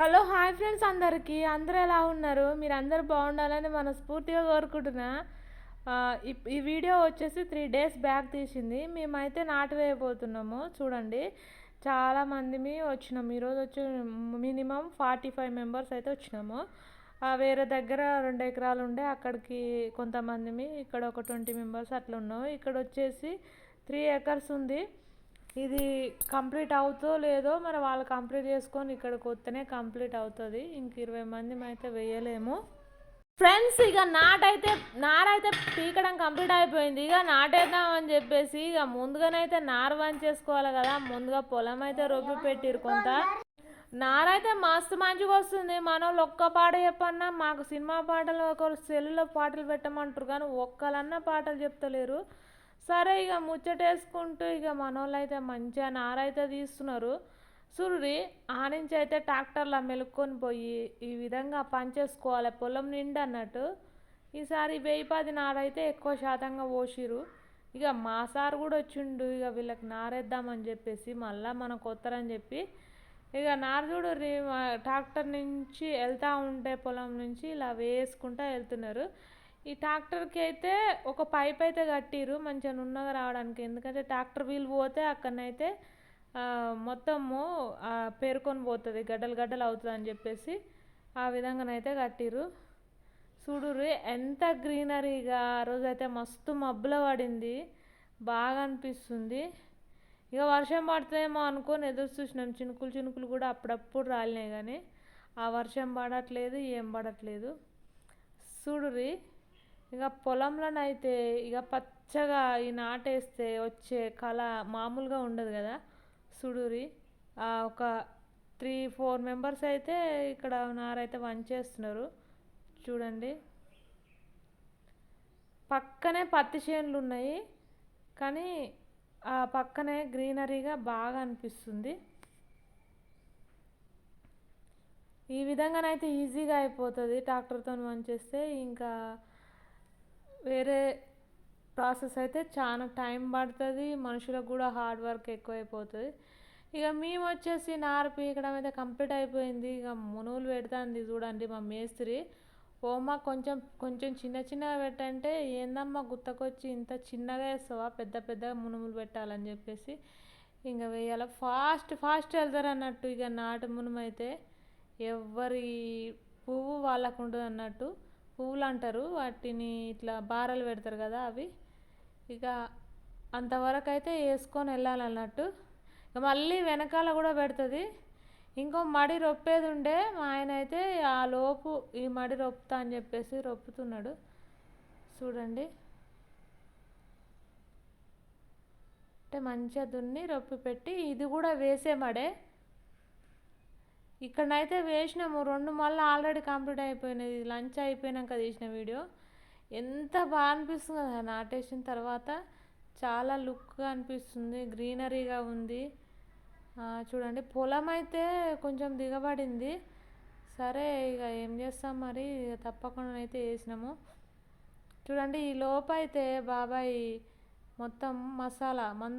Hello hi friends అందరికీ. అందరూ ఎలా ఉన్నారు? మీరు అందరు బాగుండాలని మనస్ఫూర్తిగా కోరుకుంటున్నా. ఈ- వీడియో వచ్చేసి త్రీ డేస్ బ్యాక్ తీసింది. మేమైతే నాటు వేయబోతున్నాము చూడండి చాలా మందిమి వచ్చినాం. ఈరోజు వచ్చి మినిమం ఫార్టీ ఫైవ్ మెంబర్స్ అయితే వచ్చినాము. వేరే దగ్గర రెండు ఎకరాలు ఉండే అక్కడికి కొంతమందిమి ఇక్కడ ఒక ట్వంటీ మెంబర్స్ అట్లా ఉన్నాము ఇక్కడ వచ్చేసి త్రీ ఎకర్స్ ఉంది. ఇది కంప్లీట్ అవుతో లేదో మరి వాళ్ళు కంప్లీట్ చేసుకొని ఇక్కడికి వస్తేనే కంప్లీట్ అవుతుంది. ఇంక ఇరవై మంది అయితే వేయలేము. ఫ్రెండ్స్ ఇక నాటైతే నారైతే పీకడం కంప్లీట్ అయిపోయింది. ఇక నాటేద్దాం అని చెప్పేసి ఇక ముందుగానైతే నారు వంచేసుకోవాలి కదా. ముందుగా పొలం అయితే రొప్పి పెట్టిరు కొంత. నారైతే మస్తు మంచిగా వస్తుంది. మన వాళ్ళు ఒక్క పాట చెప్పన్నా మాకు సినిమా పాటలు ఒకరు సెల్లులో పాటలు పెట్టమంటారు కానీ ఒక్కలన్నా పాటలు చెప్తలేరు. సరే ఇక ముచ్చటేసుకుంటూ ఇక మనోళ్ళు అయితే మంచిగా నారైతే తీస్తున్నారు. సూర్యుడి ఆ నుంచి అయితే ట్రాక్టర్లో మెలుక్కొని పోయి ఈ విధంగా పనిచేసుకోవాలి పొలం నిండా అన్నట్టు. ఈసారి వెయ్యి పది నారైతే ఎక్కువ శాతంగా పోసిరు ఇక మా సార్ కూడా వచ్చిండు ఇక వీళ్ళకి నారేద్దామని చెప్పేసి మళ్ళీ మన కొత్తరని చెప్పి. ఇక నారు చూడు ట్రాక్టర్ నుంచి వెళ్తూ ఉంటే పొలం నుంచి ఇలా వేసుకుంటూ వెళ్తున్నారు. ఈ ట్రాక్టర్కి అయితే ఒక పైప్ అయితే కట్టిరు మంచిగా నున్నగా రావడానికి. ఎందుకంటే ట్రాక్టర్ వీల్ పోతే అక్కడనైతే మొత్తము పేర్కొని పేరుకొని పోతుంది గడ్డలు గడ్డలు అవుతుంది అని చెప్పేసి ఆ విధంగానైతే కట్టిరు చూడురు ఎంత గ్రీనరీగా ఆ రోజైతే మస్తు మబ్బుల పడింది బాగా అనిపిస్తుంది. ఇక వర్షం పడుతుందేమో అనుకొని ఎదురు చూసినాం. చినుకులు చినుకులు కూడా అప్పుడప్పుడు రాలినాయి కానీ ఆ వర్షం పడట్లేదు ఏం పడట్లేదు. చూడుర్రి ఇక పొలంలోనైతే ఇక పచ్చగా ఈ నాటేస్తే వచ్చే కళ మామూలుగా ఉండదు కదా సుడూరి. ఒక త్రీ ఫోర్ మెంబర్స్ అయితే ఇక్కడ నారైతే వంచేస్తున్నారు. చూడండి. పక్కనే పత్తి చేనులు ఉన్నాయి. కానీ ఆ పక్కనే గ్రీనరీగా బాగా అనిపిస్తుంది. ఈ విధంగానైతే ఈజీగా అయిపోతుంది ట్రాక్టర్తో వంచేస్తే. ఇంకా వేరే ప్రాసెస్ అయితే చాలా టైం పడుతుంది మనుషులకు కూడా హార్డ్ వర్క్ ఎక్కువైపోతుంది. ఇక మేము వచ్చేసి నార్పి పీకడం అయితే కంప్లీట్ అయిపోయింది ఇక మునుగులు పెడుతుంది చూడండి మా మేస్త్రి. ఓమా కొంచెం కొంచెం చిన్న చిన్నగా పెట్టంటే ఏందమ్మా గుత్తకొచ్చి ఇంత చిన్నగా వేస్తావా పెద్ద పెద్ద మునుములు పెట్టాలని చెప్పేసి ఇంకా వేయాలి. ఫాస్ట్ ఫాస్ట్ వెళ్తారు అన్నట్టు ఇక నాటు మునుమైతే అయితే ఎవరి పువ్వు వాళ్ళకు ఉంటుంది అన్నట్టు. పువ్వులు అంటారు వాటిని ఇట్లా బారలు పెడతారు కదా అవి. ఇక అంతవరకు అయితే వేసుకొని వెళ్ళాలన్నట్టు. ఇక మళ్ళీ వెనకాల కూడా పెడుతుంది. ఇంకో మడి రొప్పేది ఉండే మా ఆయన అయితే ఆ లోపు ఈ మడి రొప్పుతా అని చెప్పేసి రొప్పుతున్నాడు. చూడండి. అంటే మంచిగా దున్ని రొప్పి పెట్టి ఇది కూడా వేసే మడే. ఇక్కడనైతే వేసినాము. రెండు మళ్ళీ ఆల్రెడీ కంప్లీట్ అయిపోయినది లంచ్ అయిపోయినాక తీసిన వీడియో. ఎంత బాగా అనిపిస్తుంది కదా నాటేసిన తర్వాత. చాలా లుక్గా అనిపిస్తుంది. గ్రీనరీగా ఉంది. చూడండి. పొలం అయితే కొంచెం దిగబడింది. సరే ఇక ఏం చేస్తాం మరి? ఇక తప్పకుండా అయితే వేసినాము. చూడండి ఈ లోపైతే అయితే బాబాయ్ మొత్తం మసాలా మందు